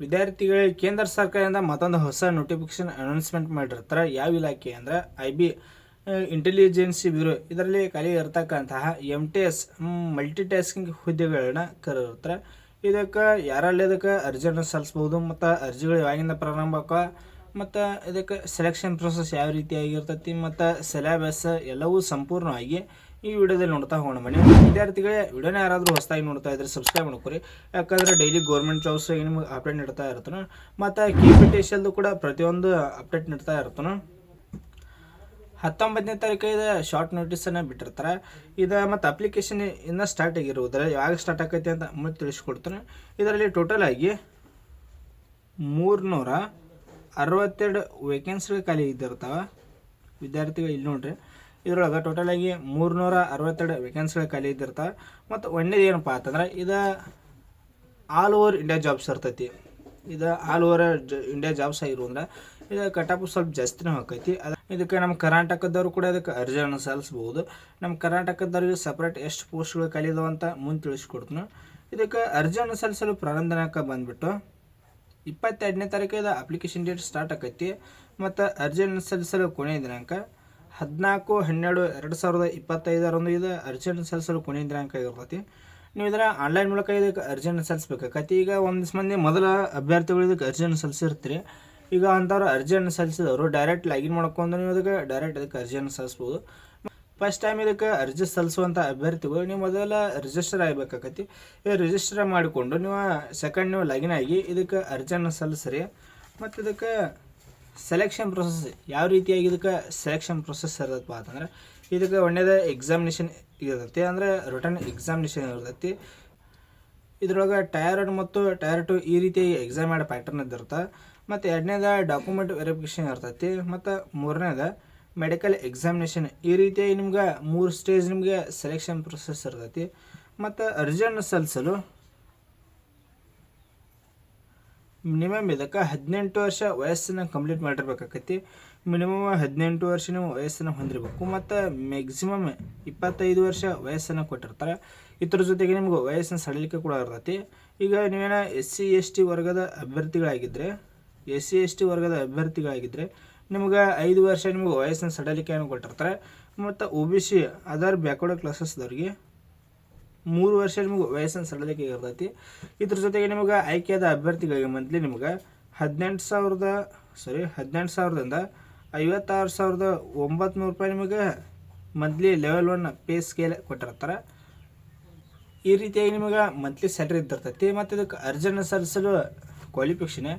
ವಿದ್ಯಾರ್ಥಿಗಳಿಗೆ ಕೇಂದ್ರ ಸರ್ಕಾರದಿಂದ ಮತ್ತೊಂದು ಹೊಸ ನೋಟಿಫಿಕೇಶನ್ ಅನೌನ್ಸ್ಮೆಂಟ್ ಮಾಡಿರ್ತಾರೆ. ಯಾವ ಇಲಾಖೆ ಅಂದರೆ ಐ ಬಿ ಇಂಟೆಲಿಜೆನ್ಸಿ ಬ್ಯೂರೋ ಇದರಲ್ಲಿ ಖಾಲಿ ಇರತಕ್ಕಂತಹ M T S multi tasking ಹುದ್ದೆಗಳನ್ನ ಕರೆದಿರ್ತಾರೆ. ಇದಕ್ಕೆ ಯಾರಲ್ಲಿ ಇದಕ್ಕೆ ಅರ್ಜಿಯನ್ನು ಸಲ್ಲಿಸ್ಬೋದು ಮತ್ತು ಅರ್ಜಿಗಳು ಯಾವಾಗಿಂದ ಪ್ರಾರಂಭ ಆಕ ಮತ್ತು ಇದಕ್ಕೆ ಸೆಲೆಕ್ಷನ್ ಪ್ರೊಸೆಸ್ ಯಾವ ರೀತಿಯಾಗಿರ್ತೈತಿ ಮತ್ತು ಸಿಲೆಬಸ್ ಎಲ್ಲವೂ ಸಂಪೂರ್ಣವಾಗಿ ಈ ವಿಡಿಯೋದಲ್ಲಿ ನೋಡ್ತಾ ಹೋಗೋಣ ಬನ್ನಿ ವಿದ್ಯಾರ್ಥಿಗಳೇ, ವಿಡಿಯೋನ ಯಾರಾದರೂ ಹೊಸದಾಗಿ ನೋಡ್ತಾ ಇದ್ರೆ ಸಬ್ಸ್ಕ್ರೈಬ್ ಮಾಡ್ಕೊರಿ. ಯಾಕಂದ್ರೆ ಡೈಲಿ ಗೌರ್ಮೆಂಟ್ ಜಾಬ್ಸ್ ನಿಮಗೆ ಅಪ್ಡೇಟ್ ನೀಡ್ತಾ ಇರ್ತಾನೆ ಮತ್ತು ಕೆ ಪಿ ಟಿ ಕೂಡ ಪ್ರತಿಯೊಂದು ಅಪ್ಡೇಟ್ ನೀಡ್ತಾ ಇರ್ತಾನೆ ಹತ್ತೊಂಬತ್ತನೇ ತಾರೀಕು ಇದು ಶಾರ್ಟ್ ನೋಟಿಸನ್ನು ಬಿಟ್ಟಿರ್ತಾರೆ. ಇದು ಮತ್ತು ಅಪ್ಲಿಕೇಶನ್ ಇನ್ನು ಸ್ಟಾರ್ಟ್ ಆಗಿರುವುದರ ಯಾವಾಗ ಸ್ಟಾರ್ಟ್ ಆಕೈತಿ ಅಂತ ಮತ್ತೆ ತಿಳಿಸ್ಕೊಡ್ತಾನೆ. ಇದರಲ್ಲಿ ಟೋಟಲ್ ಆಗಿ ಮೂರ್ನೂರ ಅರವತ್ತೆರಡು ವೇಕೆನ್ಸಿಗಳು ಖಾಲಿ ಇದ್ದಿರ್ತಾವೆ. ವಿದ್ಯಾರ್ಥಿಗಳು ಇಲ್ಲಿ ನೋಡ್ರಿ. ಇದ್ರೊಳಗೆ ಟೋಟಲ್ ಆಗಿ ಮೂರ್ನೂರ ಅರವತ್ತೆರಡು ವೇಕೆನ್ಸಿಗಳು ಖಾಲಿ ಇದ್ದಿರ್ತವೆ ಮತ್ತು ಒಂದೇದು ಏನಪ್ಪ ಅಂತಂದ್ರೆ, ಇದು ಆಲ್ ಓವರ್ ಇಂಡಿಯಾ ಜಾಬ್ಸ್ ಇರ್ತೈತಿ. ಇದು ಆಲ್ ಓವರ್ ಇಂಡಿಯಾ ಜಾಬ್ಸ್ ಆಗಿರೋದ್ರೆ ಇದು ಕಟಾಪು ಸ್ವಲ್ಪ ಜಾಸ್ತಿನೇ ಹಾಕೈತಿ ಅದ, ಇದಕ್ಕೆ ನಮ್ಮ ಕರ್ನಾಟಕದವರು ಕೂಡ ಅದಕ್ಕೆ ಅರ್ಜಿಯನ್ನು ಸಲ್ಲಿಸ್ಬೋದು ನಮ್ಮ ಕರ್ನಾಟಕದವ್ರಿಗೆ ಸಪ್ರೇಟ್ ಎಷ್ಟು ಪೋಸ್ಟ್ಗಳು ಖಾಲಿ ಅಂತ ಮುಂದೆ ತಿಳಿಸ್ಕೊಡ್ತೀನಿ. ಇದಕ್ಕೆ ಅರ್ಜಿಯನ್ನು ಸಲ್ಲಿಸಲು ಪ್ರಾರಂಭ ದಿನಾಂಕ ಬಂದ್ಬಿಟ್ಟು ಇಪ್ಪತ್ತೆರಡನೇ ಇದು ಅಪ್ಲಿಕೇಶನ್ ಡೇಟ್ ಸ್ಟಾರ್ಟ್ ಆಕೈತಿ. ಮತ್ತು ಅರ್ಜಿಯನ್ನು ಸಲ್ಲಿಸಲು ಕೊನೆಯ ದಿನಾಂಕ ಹದಿನಾಲ್ಕು, ಹನ್ನೆರಡು, ಎರಡು ಸಾವಿರದ ಇಪ್ಪತ್ತೈದರಂದು ಇದು ಅರ್ಜೆಂಟ್ ಸಲ್ಲಿಸಲು ಕೊನೆಯ ದಿನಾಂಕ ಇರ್ತೈತಿ ನೀವು ಇದರ ಆನ್ಲೈನ್ ಮೂಲಕ ಇದಕ್ಕೆ ಅರ್ಜಿಯನ್ನು ಸಲ್ಲಿಸ್ಬೇಕಾಕತಿ ಈಗ ಒಂದಿಷ್ಟು ಮಂದಿ ಮೊದಲ ಅಭ್ಯರ್ಥಿಗಳು ಇದಕ್ಕೆ ಅರ್ಜೆಂಟ್ ಸಲ್ಲಿಸಿರ್ತೀರಿ. ಈಗ ಅಂಥವ್ರು ಅರ್ಜೆಂಟ್ ಸಲ್ಲಿಸಿದವರು ಡೈರೆಕ್ಟ್ ಲಾಗಿನ್ ಮಾಡ್ಕೊಂಡು ನೀವು ಅದಕ್ಕೆ ಡೈರೆಕ್ಟ್ ಇದಕ್ಕೆ ಅರ್ಜಿಯನ್ನು ಸಲ್ಲಿಸ್ಬೋದು. ಫಸ್ಟ್ ಟೈಮ್ ಇದಕ್ಕೆ ಅರ್ಜಿ ಸಲ್ಲಿಸುವಂಥ ಅಭ್ಯರ್ಥಿಗಳು ನೀವು ಮೊದಲ ರಿಜಿಸ್ಟರ್ ಆಗಬೇಕಾಗತ್ತೆ. ಈ ರಿಜಿಸ್ಟರ್ ಮಾಡಿಕೊಂಡು ನೀವು ಸೆಕೆಂಡ್ ನೀವು ಲಾಗಿನ್ ಆಗಿ ಇದಕ್ಕೆ ಅರ್ಜಿಯನ್ನು ಸಲ್ಲಿಸ್ರಿ. ಮತ್ತು ಇದಕ್ಕೆ ಸೆಲೆಕ್ಷನ್ ಪ್ರೊಸೆಸ್ ಯಾವ ರೀತಿಯಾಗಿ ಇದಕ್ಕೆ ಸೆಲೆಕ್ಷನ್ ಪ್ರೊಸೆಸ್ ಇರತ್ತಪ್ಪ ಅಂತಂದ್ರೆ, ಇದಕ್ಕೆ ಒಳ್ಳೆಯದ ಎಕ್ಸಾಮಿನೇಷನ್ ಇರ್ತೈತಿ. ಅಂದರೆ ರಿಟರ್ನ್ ಎಕ್ಸಾಮಿನೇಷನ್ ಇರ್ತೈತಿ. ಇದ್ರೊಳಗೆ ಟಯರ್ ಒನ್ ಮತ್ತು ಟಯರ್ ಟು ಈ ರೀತಿ ಎಕ್ಸಾಮ್ ಮಾಡೋ ಪ್ಯಾಟರ್ನ್ ಇದ್ದಿರುತ್ತೆ ಮತ್ತು ಎರಡನೇದ ಡಾಕ್ಯುಮೆಂಟ್ ವೆರಿಫಿಕೇಷನ್ ಇರ್ತೈತಿ. ಮತ್ತು ಮೂರನೇದ ಮೆಡಿಕಲ್ ಎಕ್ಸಾಮಿನೇಷನ್ ಈ ರೀತಿಯಾಗಿ ನಿಮ್ಗೆ ಮೂರು ಸ್ಟೇಜ್ ನಿಮಗೆ ಸೆಲೆಕ್ಷನ್ ಪ್ರೊಸೆಸ್ ಇರ್ತೈತಿ. ಮತ್ತು ಅರ್ಜೆಂಟ್ ಸಲ್ಲಿಸಲು ಮಿನಿಮಮ್ ಇದಕ್ಕೆ ಹದಿನೆಂಟು ವರ್ಷ ವಯಸ್ಸನ್ನು ಕಂಪ್ಲೀಟ್ ಮಾಡಿರ್ಬೇಕಾಕತಿ. ಮಿನಿಮಮ್ ಹದಿನೆಂಟು ವರ್ಷ ನೀವು ವಯಸ್ಸನ್ನು ಹೊಂದಿರಬೇಕು. ಮತ್ತು ಮ್ಯಾಕ್ಸಿಮಮ್ ಇಪ್ಪತ್ತೈದು ವರ್ಷ ವಯಸ್ಸನ್ನು ಕೊಟ್ಟಿರ್ತಾರೆ. ಇದ್ರ ಜೊತೆಗೆ ನಿಮ್ಗೆ ವಯಸ್ಸಿನ ಸಡಿಲಿಕೆ ಕೂಡ ಇರ್ತೈತಿ ಈಗ ನೀವೇನ ಎಸ್ ಸಿ ಎಸ್ ಟಿ ವರ್ಗದ ಅಭ್ಯರ್ಥಿಗಳಾಗಿದ್ದರೆ ಎಸ್ ಸಿ ಎಸ್ ಟಿ ವರ್ಗದ ಅಭ್ಯರ್ಥಿಗಳಾಗಿದ್ದರೆ ನಿಮ್ಗೆ ಐದು ವರ್ಷ ನಿಮ್ಗೆ ವಯಸ್ಸಿನ ಸಡಿಲಿಕೆಯನ್ನು ಕೊಟ್ಟಿರ್ತಾರೆ. ಮತ್ತು O B C other backward ಕ್ಲಾಸಸ್ದವ್ರಿಗೆ ಮೂರು ವರ್ಷ ನಿಮಗೆ ವಯಸ್ಸನ್ನು ಸಡಲಿಕ್ಕೆ ಇರ್ತೈತಿ. ಇದ್ರ ಜೊತೆಗೆ ನಿಮಗೆ ಆಯ್ಕೆಯಾದ ಅಭ್ಯರ್ಥಿಗಳಿಗೆ ಮಂತ್ಲಿ ನಿಮಗೆ ಹದಿನೆಂಟು ಸಾವಿರದ ಸಾರಿ ಹದಿನೆಂಟು ಸಾವಿರದಿಂದ ಐವತ್ತಾರು ಸಾವಿರದ ಒಂಬತ್ತು ರೂಪಾಯಿ ನಿಮಗೆ monthly level one pay scale ಕೊಟ್ಟಿರ್ತಾರೆ. ಈ ರೀತಿಯಾಗಿ ನಿಮಗೆ ಮಂತ್ಲಿ ಸ್ಯಾಲ್ರಿ ಇದ್ದಿರ್ತೈತಿ. ಮತ್ತು ಇದಕ್ಕೆ ಅರ್ಜಿಯನ್ನು ಸಲ್ಲಿಸಲು ಕ್ವಾಲಿಫಿಕೇಷನ್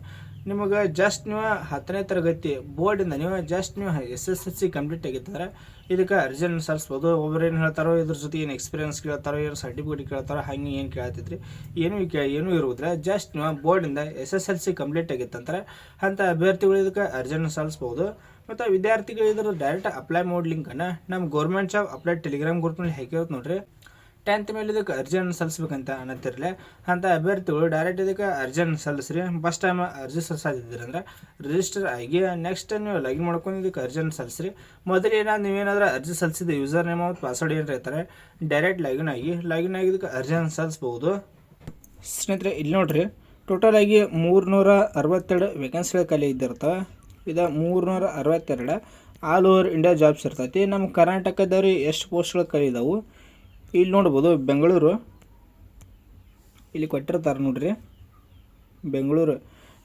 ನಿಮಗೆ ಜಸ್ಟ್ ನೀವು ಹತ್ತನೇ ತರಗತಿ ಬೋರ್ಡಿಂದ ನೀವು ಜಸ್ಟ್ ನೀವು S S L C complete ಆಗಿತ್ತಂದ್ರೆ ಇದಕ್ಕೆ ಅರ್ಜಿಯನ್ನು ಸಲ್ಲಿಸ್ಬೋದು ಒಬ್ಬರು ಏನು ಹೇಳ್ತಾರೋ ಇದ್ರ ಜೊತೆ ಏನು ಎಕ್ಸ್ಪೀರಿಯನ್ಸ್ ಕೇಳ್ತಾರೋ, ಏನು ಸರ್ಟಿಫಿಕೇಟ್ ಕೇಳ್ತಾರೋ, ಹಂಗೆ ಏನು ಕೇಳ್ತಿದ್ರಿ. ಏನು ಕೇ, ಏನೂ ಇರುವುದಿಲ್ಲ ಜಸ್ಟ್ ನೀವು ಬೋರ್ಡಿಂದ S S L C complete ಆಗಿತ್ತಂದ್ರೆ ಅಂಥ ಅಭ್ಯರ್ಥಿಗಳು ಇದಕ್ಕೆ ಅರ್ಜಿಯನ್ನು ಸಲ್ಲಿಸ್ಬೋದು ಮತ್ತು ವಿದ್ಯಾರ್ಥಿಗಳು ಇದ್ರ ಡೈರೆಕ್ಟ್ ಅಪ್ಲೈ ಮಾಡೋ ಲಿಂಕನ್ನು ನಮ್ಮ ಗೌರ್ಮೆಂಟ್ ಜಾಬ್ ಅಪ್ಲೈ ಟೆಲಿಗ್ರಾಮ್ ಗ್ರೂಪ್ನಲ್ಲಿ ಹಾಕಿರೋದು ನೋಡ್ರಿ. ಟೆಂತ್ ಮೇಲೆ ಇದಕ್ಕೆ ಅರ್ಜಿಯನ್ನು ಸಲ್ಲಿಸ್ಬೇಕಂತ ಅನ್ನತ್ತಿರಲಿ ಅಂಥ ಅಭ್ಯರ್ಥಿಗಳು ಡೈರೆಕ್ಟ್ ಇದಕ್ಕೆ ಅರ್ಜಿಯನ್ನು ಸಲ್ಲಿಸ್ರಿ. ಫಸ್ಟ್ ಟೈಮ್ ಅರ್ಜಿ ಸಲ್ಲಿಸಿದ್ದೀರಿ ಅಂದ್ರೆ ರಿಜಿಸ್ಟರ್ ಆಗಿ ನೆಕ್ಸ್ಟ್ ನೀವು ಲಾಗಿನ್ ಮಾಡ್ಕೊಂಡು ಇದಕ್ಕೆ ಅರ್ಜಿಯನ್ನು ಸಲ್ಲಿಸ್ರಿ. ಮೊದಲು ಏನಾದ್ರು ನೀವೇನಾದ್ರೂ ಅರ್ಜಿ ಸಲ್ಲಿಸಿದ ಯೂಸರ್ ನೇಮ್ ಮತ್ತು ಪಾಸ್ವರ್ಡ್ ಏನು ಇರ್ತಾರೆ ಡೈರೆಕ್ಟ್ ಲಾಗಿನ್ ಆಗಿ ಲಾಗಿನ್ ಆಗಿ ಇದಕ್ಕೆ ಅರ್ಜಿಯನ್ನು ಸಲ್ಲಿಸ್ಬೋದು ಸ್ನೇಹಿತರೆ, ಇಲ್ಲಿ ನೋಡ್ರಿ ಟೋಟಲ್ ಆಗಿ ಮೂರ್ನೂರ ಅರವತ್ತೆರಡು ವೇಕೆನ್ಸಿಗಳು ಖಾಲಿ ಇದ್ದಿರ್ತವೆ ಇದು ಮೂರ್ನೂರ ಅರವತ್ತೆರಡು ಆಲ್ ಓವರ್ ಇಂಡಿಯಾ ಜಾಬ್ಸ್ ಇರ್ತೈತಿ. ನಮ್ಮ ಕರ್ನಾಟಕದವ್ರಿಗೆ ಎಷ್ಟು ಪೋಸ್ಟ್ಗಳು ಖಾಲಿ ಇದಾವೆ? ಇಲ್ಲಿ ನೋಡ್ಬೋದು ಬೆಂಗಳೂರು. ಇಲ್ಲಿ ಕೊಟ್ಟಿರ್ತಾರೆ ನೋಡ್ರಿ. ಬೆಂಗಳೂರು.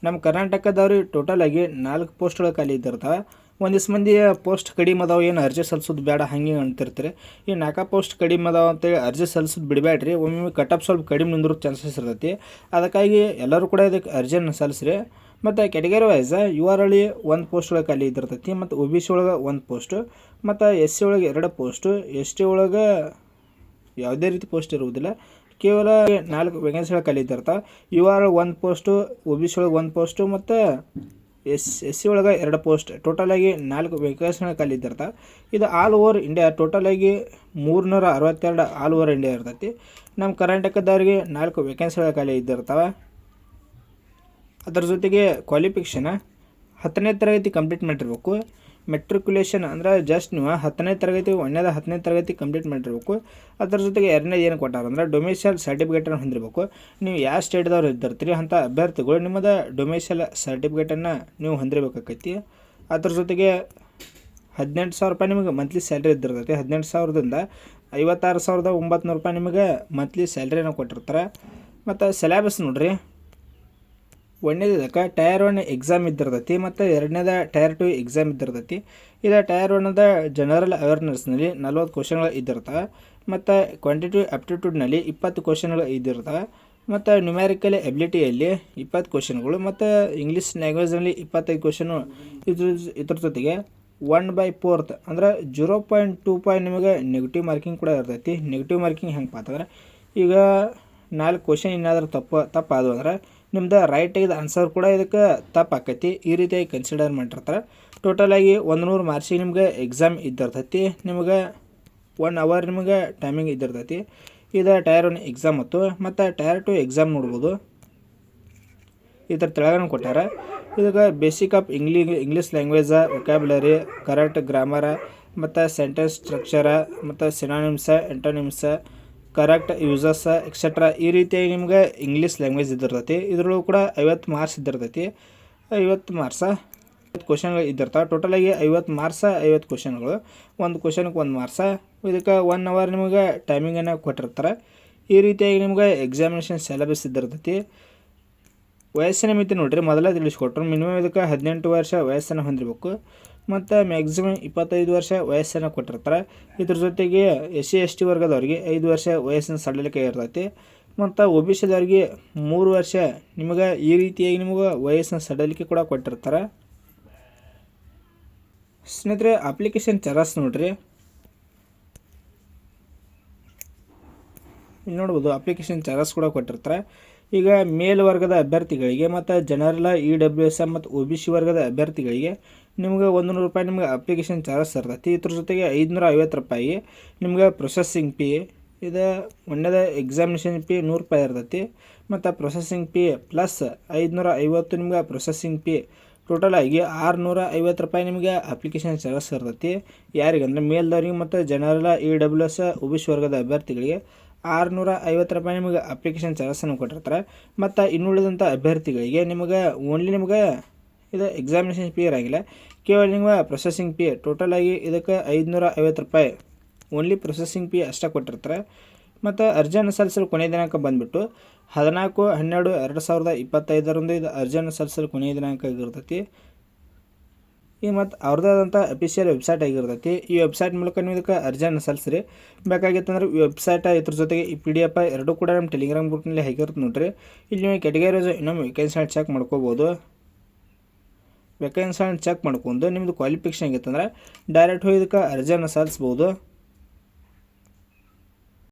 ನಮ್ಮ ಕರ್ನಾಟಕದವ್ರಿ ಆಗಿ ನಾಲ್ಕು ಪೋಸ್ಟ್ಗಳು ಖಾಲಿ ಇದ್ದಿರ್ತಾವೆ. ಒಂದಿಷ್ಟು ಮಂದಿ ಪೋಸ್ಟ್ ಕಡಿಮೆ ಅದಾವೆ, ಏನು ಅರ್ಜಿ ಸಲ್ಲಿಸೋದು ಬೇಡ ಹಂಗೆ ಅಂತಿರ್ತಾರೆ. ಈ ನಾಲ್ಕು ಪೋಸ್ಟ್ ಕಡಿಮೆ ಅದಾವೆ ಅಂತೇಳಿ ಅರ್ಜಿ ಸಲ್ಲಿಸೋದು ಬಿಡಬೇಡ್ರಿ ಒಮ್ಮೊಮ್ಮೆ ಕಟಪ್ ಸ್ವಲ್ಪ ಕಡಿಮೆ ನಿಂದಿರೋ ಚಾನ್ಸಸ್ ಇರ್ತೈತಿ. ಅದಕ್ಕಾಗಿ ಎಲ್ಲರೂ ಕೂಡ ಇದಕ್ಕೆ ಅರ್ಜಿಯನ್ನು ಸಲ್ಲಿಸ್ರಿ ಮತ್ತು ಕೆಟಗರಿ ವೈಸ್ ಯು ಆರ್ ಅಳಿ ಒಂದು ಪೋಸ್ಟ್ ಒಳಗೆ ಖಾಲಿ ಇದ್ದಿರ್ತೈತಿ, ಮತ್ತು ಒ ಬಿ ಸಿ ಒಳಗೆ ಒಂದು ಪೋಸ್ಟು ಮತ್ತು ಎಸ್ ಸಿ ಒಳಗೆ ಎರಡು ಪೋಸ್ಟು ಎಸ್ ಟಿ ಒಳಗೆ ಯಾವುದೇ ರೀತಿ ಪೋಸ್ಟ್ ಇರುವುದಿಲ್ಲ. ಕೇವಲ ನಾಲ್ಕು ಖಾಲಿ ಇದ್ದಿರ್ತಾವೆ ಯು ಆರ್ ಒಂದು ಪೋಸ್ಟು ಒ ಬಿ ಸಿ ಒಳಗೆ ಒಂದು ಪೋಸ್ಟು ಮತ್ತು ಎಸ್ ಎಸ್ ಸಿ ಒಳಗೆ ಎರಡು ಪೋಸ್ಟ್ ಟೋಟಲಾಗಿ ನಾಲ್ಕು ವೇಕೆನ್ಸಿಗಳು ಖಾಲಿ ಇದ್ದಿರ್ತಾವೆ ಇದು ಆಲ್ ಓವರ್ ಇಂಡಿಯಾ ಟೋಟಲಾಗಿ ಮೂರ್ನೂರ ಅರವತ್ತೆರಡು ಆಲ್ ಓವರ್ ಇಂಡಿಯಾ ಇರ್ತೈತಿ. ನಮ್ಮ ಕರ್ನಾಟಕದವ್ರಿಗೆ ನಾಲ್ಕು ವೇಕೆನ್ಸಿಗಳ ಖಾಲಿ ಇದ್ದಿರ್ತಾವೆ ಅದರ ಜೊತೆಗೆ ಕ್ವಾಲಿಫಿಕೇಷನ್ ಹತ್ತನೇ ತರಗತಿ ಕಂಪ್ಲೀಟ್ ಮಾಡಿರ್ಬೇಕು. ಮೆಟ್ರಿಕ್ಯುಲೇಷನ್ ಅಂದ್ರೆ ಜಸ್ಟ್ ನೀವು ಹತ್ತನೇ ತರಗತಿ, ಒಂದನೇದ ಹತ್ತನೇ ತರಗತಿ ಕಂಪ್ಲೀಟ್ ಮಾಡಿರ್ಬೇಕು. ಅದ್ರ ಜೊತೆಗೆ ಎರಡನೇದು ಏನು ಕೊಟ್ಟಾರ ಅಂದ್ರೆ ಡೊಮಿಷಿಯಲ್ ಸರ್ಟಿಫಿಕೇಟನ್ನು ಹೊಂದಿರಬೇಕು. ನೀವು ಯಾವ ಸ್ಟೇಟ್ದವ್ರು ಇದ್ದಿರ್ತೀರಿ ಅಂತ ಅಭ್ಯರ್ಥಿಗಳು ನಿಮ್ಮದು ಡೊಮಿಷಿಯಲ್ ಸರ್ಟಿಫಿಕೇಟನ್ನು ನೀವು ಹೊಂದಿರಬೇಕಾಕೈತಿ. ಅದ್ರ ಜೊತೆಗೆ ಹದಿನೆಂಟು ಸಾವಿರ ರೂಪಾಯಿ ನಿಮಗೆ ಮಂತ್ಲಿ ಸ್ಯಾಲ್ರಿ ಇದ್ದಿರ್ತೈತಿ. ಹದಿನೆಂಟು ಸಾವಿರದಿಂದ ಐವತ್ತಾರು ಸಾವಿರದ ಒಂಬತ್ತು ರೂಪಾಯಿ ನಿಮಗೆ ಮಂತ್ಲಿ ಸ್ಯಾಲ್ರಿನ ಕೊಟ್ಟಿರ್ತಾರೆ. ಮತ್ತು ಸಿಲೆಬಸ್ ನೋಡ್ರಿ. ಒಂದನೇದಕ್ಕೆ ಟೈರ್ ಒನ್ ಎಕ್ಸಾಮ್ ಇದ್ದಿರ್ತೈತಿ ಮತ್ತು ಎರಡನೇದ ಟೈರ್ ಟು ಎಕ್ಸಾಮ್ ಇದ್ದಿರ್ತೈತಿ. ಇದು ಟೈರ್ ಒನ್ನದ ಜನರಲ್ ಅವೇರ್ನೆಸ್ನಲ್ಲಿ ನಲ್ವತ್ತು ಕ್ವಶನ್ಗಳು ಇದ್ದಿರ್ತವೆ. ಮತ್ತು ಕ್ವಾಂಟಿಟಿವ್ ಆಪ್ಟಿಟ್ಯೂಡ್ನಲ್ಲಿ ಇಪ್ಪತ್ತು ಕ್ವಶನ್ಗಳು ಇದ್ದಿರ್ತವೆ. ಮತ್ತು ನ್ಯೂಮ್ಯಾರಿಕಲ್ ಎಬಿಲಿಟಿಯಲ್ಲಿ ಇಪ್ಪತ್ತು ಕ್ವಶನ್ಗಳು ಮತ್ತು ಇಂಗ್ಲೀಷ್ ಲ್ಯಾಂಗ್ವೇಜ್ನಲ್ಲಿ ಇಪ್ಪತ್ತೈದು ಕ್ವಶನು ಇದ್ರ ಇದ್ರ ಜೊತೆಗೆ ಒನ್ ಬೈ ಫೋರ್ತ್ ಅಂದ್ರೆ ಜೀರೋ ಪಾಯಿಂಟ್ ಟೂ ಪಾಯಿಂಟ್ ನಿಮಗೆ ನೆಗೆಟಿವ್ ಮಾರ್ಕಿಂಗ್ ಕೂಡ ಇರ್ತೈತಿ. ನೆಗೆಟಿವ್ ಮಾರ್ಕಿಂಗ್ ಹೆಂಗೆ ಅಂತಂದ್ರೆ ಈಗ ನಾಲ್ಕು ಕ್ವಶನ್ ಏನಾದರೂ ತಪ್ಪು ತಪ್ಪಾದವು ಅಂದ್ರೆ ನಿಮ್ದು ರೈಟ್ ಇದು ಆನ್ಸರ್ ಕೂಡ ಇದಕ್ಕೆ ತಪ್ಪು ಆಕೈತಿ. ಈ ರೀತಿಯಾಗಿ ಕನ್ಸಿಡರ್ ಮಾಡಿರ್ತಾರೆ. ಟೋಟಲಾಗಿ ಒಂದು ನೂರು ಮಾರ್ಕ್ಸಿಗೆ ನಿಮ್ಗೆ ಎಕ್ಸಾಮ್ ಇದ್ದಿರ್ತೈತಿ. ನಿಮ್ಗೆ ಒನ್ ಅವರ್ ನಿಮಗೆ ಟೈಮಿಂಗ್ ಇದ್ದಿರ್ತೈತಿ. ಇದು ಟೈರ್ ಒನ್ ಎಕ್ಸಾಮ್ ಮತ್ತು ಮತ್ತು ಟೈರ್ ಟು ಎಕ್ಸಾಮ್ ನೋಡ್ಬೋದು. ಇದ್ರ ತೆಳಗನ ಕೊಟ್ಟಾರ. ಇದಕ್ಕೆ basic of English English language vocabulary correct grammar ಮತ್ತು ಸೆಂಟೆನ್ಸ್ ಸ್ಟ್ರಕ್ಚರ ಮತ್ತು synonyms antonyms correct usages etcetera ಈ ರೀತಿಯಾಗಿ ನಿಮ್ಗೆ ಇಂಗ್ಲೀಷ್ ಲ್ಯಾಂಗ್ವೇಜ್ ಇದ್ದಿರ್ತೈತಿ. ಇದ್ರೊಳಗೂ ಕೂಡ ಐವತ್ತು ಮಾರ್ಕ್ಸ್ ಇದ್ದಿರ್ತೈತಿ. ಐವತ್ತು ಮಾರ್ಕ್ಸ ಐವತ್ತು ಕ್ವಶನ್ಗಳು ಇದ್ದಿರ್ತಾವೆ. ಟೋಟಲಾಗಿ ಐವತ್ತು ಮಾರ್ಕ್ಸ ಐವತ್ತು ಕ್ವಶನ್ಗಳು ಒಂದು ಕ್ವಶನ್ಗೆ ಒಂದು ಮಾರ್ಕ್ಸ ಇದಕ್ಕೆ ಒನ್ ಅವರ್ ನಿಮಗೆ ಟೈಮಿಂಗನ್ನು ಕೊಟ್ಟಿರ್ತಾರೆ. ಈ ರೀತಿಯಾಗಿ ನಿಮ್ಗೆ ಎಕ್ಸಾಮಿನೇಷನ್ ಸೆಲೆಬಸ್ ಇದ್ದಿರ್ತೈತಿ. ವಯಸ್ಸಿನ ಮಿತಿ ನೋಡಿರಿ, ಮೊದಲೇ ತಿಳಿಸ್ಕೊಟ್ರು. ಮಿನಿಮಮ್ ಇದಕ್ಕೆ ಹದಿನೆಂಟು ವರ್ಷ ವಯಸ್ಸನ್ನು ಹೊಂದಿರಬೇಕು. ಮತ್ತು ಮ್ಯಾಕ್ಸಿಮಮ್ ಇಪ್ಪತ್ತೈದು ವರ್ಷ ವಯಸ್ಸನ್ನು ಕೊಟ್ಟಿರ್ತಾರೆ. ಇದ್ರ ಜೊತೆಗೆ ಎಸ್ ಸಿ ಎಸ್ ಟಿ ವರ್ಗದವ್ರಿಗೆ ಐದು ವರ್ಷ ವಯಸ್ಸಿನ ಸಡಿಲಿಕೆ ಇರ್ತೈತಿ. ಮತ್ತು ಒ ಬಿ ಸಿದವ್ರಿಗೆ ಮೂರು ವರ್ಷ ನಿಮಗೆ ಈ ರೀತಿಯಾಗಿ ನಿಮಗೆ ವಯಸ್ಸಿನ ಸಡಿಲಿಕೆ ಕೂಡ ಕೊಟ್ಟಿರ್ತಾರೆ. ಸ್ನೇಹಿತರೆ ಅಪ್ಲಿಕೇಶನ್ ಚಾರ್ಜಸ್ ನೋಡ್ರಿ. ಇಲ್ಲಿ ನೋಡ್ಬೋದು ಅಪ್ಲಿಕೇಶನ್ ಚಾರ್ಜಸ್ ಕೂಡ ಕೊಟ್ಟಿರ್ತಾರೆ. ಈಗ ಮೇಲ್ವರ್ಗದ ಅಭ್ಯರ್ಥಿಗಳಿಗೆ ಮತ್ತು ಜನರಲ್ ಇ ಡಬ್ಲ್ಯೂ ಎಸ್ ಮತ್ತು ಒ ಬಿ ಸಿ ವರ್ಗದ ಅಭ್ಯರ್ಥಿಗಳಿಗೆ ನಿಮ್ಗೆ ಒಂದು ನೂರು ರೂಪಾಯಿ ನಿಮ್ಗೆ ಅಪ್ಲಿಕೇಶನ್ ಚಾರ್ಜ್ ಇರ್ತೈತಿ ಇದ್ರ ಜೊತೆಗೆ ಐದುನೂರ ಐವತ್ತು ರೂಪಾಯಿ ನಿಮ್ಗೆ ಪ್ರೊಸೆಸಿಂಗ್ ಪಿ ಇದು ಒಂದೇದ ಎಕ್ಸಾಮಿನೇಷನ್ ಪಿ ನೂರು ರೂಪಾಯಿ ಇರ್ತೈತಿ. ಮತ್ತು ಪ್ರೊಸೆಸಿಂಗ್ ಪಿ ಪ್ಲಸ್ ಐದುನೂರ ಐವತ್ತು ನಿಮ್ಗೆ ಪ್ರೊಸೆಸಿಂಗ್ ಪಿ ಟೋಟಲ್ ಆಗಿ ಆರುನೂರ ಐವತ್ತು ರೂಪಾಯಿ ನಿಮಗೆ ಅಪ್ಲಿಕೇಶನ್ ಚಾರ್ಜಸ್ ಇರ್ತೈತಿ. ಯಾರಿಗಂದ್ರೆ ಮೇಲ್ದವ್ರಿಗೆ ಮತ್ತು general E W S O ವರ್ಗದ ಅಭ್ಯರ್ಥಿಗಳಿಗೆ ಆರುನೂರ ಐವತ್ತು ರೂಪಾಯಿ ನಿಮಗೆ ಅಪ್ಲಿಕೇಶನ್ ಚಾರ್ಜಸ್ಸನ್ನು ಕೊಟ್ಟಿರ್ತಾರೆ. ಮತ್ತು ಇನ್ನುಳಿದಂಥ ಅಭ್ಯರ್ಥಿಗಳಿಗೆ ನಿಮಗೆ ಓನ್ಲಿ ನಿಮಗೆ ಇದು ಎಕ್ಸಾಮಿನೇಷನ್ ಫೀ ಆಗಿಲ್ಲ. ಕೇವಲ ನಿಮಗೆ ಪ್ರೊಸೆಸಿಂಗ್ ಪಿ ಟೋಟಲ್ ಆಗಿ ಇದಕ್ಕೆ ಐದುನೂರ ಐವತ್ತು ರೂಪಾಯಿ. ಓನ್ಲಿ ಪ್ರೊಸೆಸಿಂಗ್ ಪಿ ಅಷ್ಟೇ ಕೊಟ್ಟಿರ್ತಾರೆ. ಮತ್ತು ಅರ್ಜಿಯನ್ನು ಸಲ್ಲಿಸಲು ಕೊನೆಯ ದಿನಾಂಕ ಬಂದುಬಿಟ್ಟು ಹದಿನಾಲ್ಕು, ಹನ್ನೆರಡು, ಎರಡು ಸಾವಿರದ ಇಪ್ಪತ್ತೈದರಂದು ಇದು ಅರ್ಜಿಯನ್ನು ಸಲ್ಲಿಸಲು ಕೊನೆಯ ದಿನಾಂಕ ಆಗಿರ್ತೈತಿ. ಈ ಮತ್ತು ಅವ್ರದ್ದೇ ಆದಂಥ ಅಫಿಷಿಯಲ್ ವೆಬ್ಸೈಟ್ ಆಗಿರ್ತೈತಿ. ಈ ವೆಬ್ಸೈಟ್ ಮೂಲಕ ನೀವು ಇದಕ್ಕೆ ಅರ್ಜಿಯನ್ನು ಸಲ್ಲಿಸ್ರಿ. ಬೇಕಾಗಿತ್ತಂದ್ರೆ ಈ ವೆಬ್ಸೈಟ್ ಇದ್ರ ಜೊತೆಗೆ ಈ ಪಿ ಡಿ ಎಫ್ ಎರಡೂ ಕೂಡ ನಮ್ಮ ಟೆಲಿಗ್ರಾಮ್ ಗ್ರೂಪ್ನಲ್ಲಿ ಹೇಗಿರುತ್ತೆ ನೋಡ್ರಿ. ಇಲ್ಲಿ ನೀವು ಕೆಟಗರಿ ಇನ್ನೊಮ್ಮೆ ವೆಕೆನ್ಸಿ ಚೆಕ್ ಮಾಡ್ಕೋಬೋದು. ವೇಕೆನ್ಸಿ ಚೆಕ್ ಮಾಡ್ಕೊಂಡು ನಿಮ್ಮದು ಕ್ವಾಲಿಫಿಕೇಷನ್ ಆಗಿತ್ತಂದ್ರೆ ಡೈರೆಕ್ಟ್ ಹೋಗಿ ಇದಕ್ಕೆ ಅರ್ಜಿಯನ್ನು ಸಲ್ಲಿಸ್ಬೋದು.